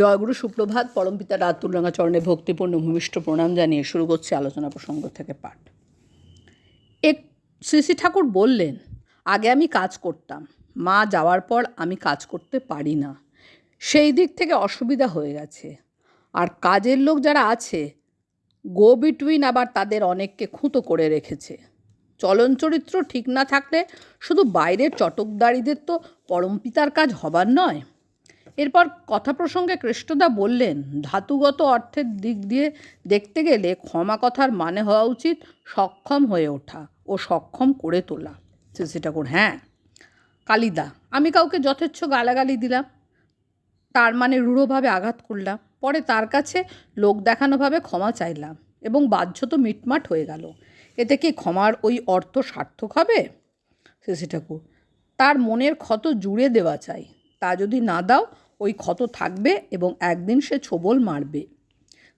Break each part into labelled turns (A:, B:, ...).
A: জয়গুরু সুপ্রভাত পরমপিতা রাতুলরাঙা চরণে ভক্তিপূর্ণ ভূমিষ্ঠ প্রণাম জানিয়ে শুরু করছে আলোচনা প্রসঙ্গ থেকে পাঠ। এক শ্রী ঠাকুর বললেন, আগে আমি কাজ করতাম। মা যাওয়ার পর আমি কাজ করতে পারি না। সেই দিক থেকে অসুবিধা হয়ে গেছে। আর কাজের লোক যারা আছে গো বিটুইন আবার তাদের অনেককে খুঁতো করে রেখেছে। চলন চরিত্র ঠিক না থাকলে শুধু বাইরের চটকদারিদের তো পরমপিতার কাজ হবার নয়। এরপর কথা প্রসঙ্গে কৃষ্ণদা বললেন, ধাতুগত অর্থের দিক দিয়ে দেখতে গেলে ক্ষমা কথার মানে হওয়া উচিত সক্ষম হয়ে ওঠা ও সক্ষম করে তোলা। শ্রী ঠাকুর হ্যাঁ। কালিদা, আমি কাউকে যথেচ্ছ গালাগালি দিলাম, তার মানে রূঢ়ভাবে আঘাত করলাম, পরে তার কাছে লোক দেখানোভাবে ক্ষমা চাইলাম এবং বাহ্য তো মিটমাট হয়ে গেল, এতে কি ক্ষমার ওই অর্থ সার্থক হবে? শ্রী ঠাকুর তার মনের ক্ষত জুড়ে দেওয়া চাই, তা যদি না দাও ওই ক্ষত থাকবে এবং একদিন সে ছোবল মারবে।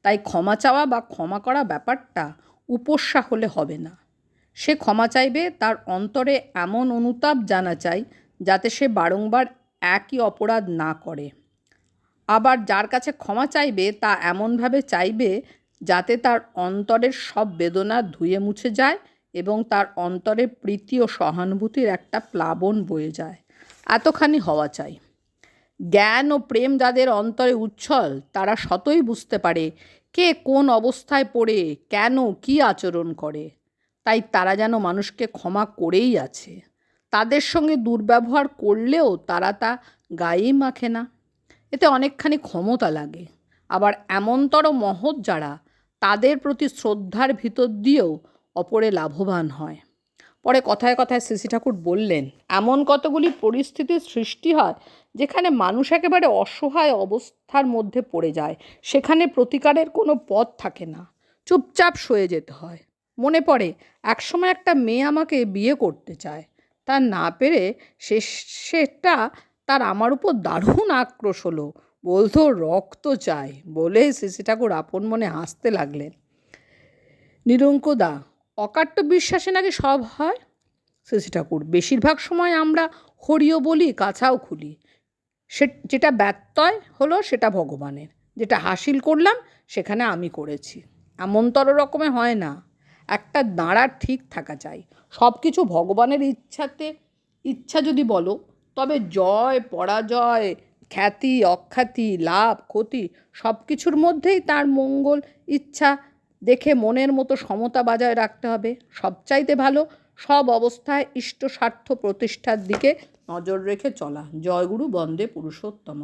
A: তাই ক্ষমা চাওয়া বা ক্ষমা করা ব্যাপারটা উপস্যা হলে হবে না। সে ক্ষমা চাইবে, তার অন্তরে এমন অনুতাপ জানা চাই যাতে সে বারংবার একই অপরাধ না করে। আবার যার কাছে ক্ষমা চাইবে, তা এমনভাবে চাইবে যাতে তার অন্তরের সব বেদনা ধুয়ে মুছে যায় এবং তার অন্তরে প্রীতি ও সহানুভূতির একটা প্লাবন বয়ে যায়। এতখানি হওয়া চাই। জ্ঞান ও প্রেম যাদের অন্তরে উচ্ছল, তারা শতই বুঝতে পারে কে কোন অবস্থায় পড়ে, কেন কি আচরণ করে। তাই তারা যেন মানুষকে ক্ষমা করেই আছে। তাদের সঙ্গে দুর্ব্যবহার করলেও তারা তা গায়েই মাখে না। এতে অনেকখানি ক্ষমতা লাগে। আবার এমনতর মহৎ যারা, তাদের প্রতি শ্রদ্ধার ভিতর দিয়েও অপরে লাভবান হয়। পরে কথায় কথায় শ্রী ঠাকুর বললেন, এমন কতগুলি পরিস্থিতির সৃষ্টি হয় যেখানে মানুষ একেবারে অসহায় অবস্থার মধ্যে পড়ে যায়, সেখানে প্রতিকারের কোনো পথ থাকে না। চুপচাপ সয়ে যেতে হয়। মনে পড়ে, একসময় একটা মেয়ে আমাকে বিয়ে করতে চায়। তা না পেরে সে সেটা তার আমার উপর দারুণ আক্রোশ হলো। বলতো, রক্ত চাই বলে শ্রী ঠাকুর আপন মনে হাসতে লাগলেন। নিরঙ্কদা, অকাট্য বিশ্বাসে নাকি সব হয়? শ্রী ঠাকুর, বেশিরভাগ সময় আমরা হরিও বলি, কাছাও খুলি। সে, যেটা ব্যত্যয় হলো সেটা ভগবানের। যেটা হাসিল করলাম, সেখানে আমি করেছি। এমনতর রকমে হয় না। একটা দাঁড়া ঠিক থাকা চাই। সব কিছু ভগবানের ইচ্ছাতে, ইচ্ছা যদি বলো, তবে জয়, পরাজয়, খ্যাতি, অখ্যাতি, লাভ, ক্ষতি সব কিছুর মধ্যেই তার মঙ্গল, ইচ্ছা দেখে মনের মতো সমতা বজায় রাখতে হবে। সবচাইতে ভালো, সব অবস্থায় ইষ্ট স্বার্থ প্রতিষ্ঠার দিকে নজর রেখে চলা। জয়গুরু বন্দে পুরুষোত্তম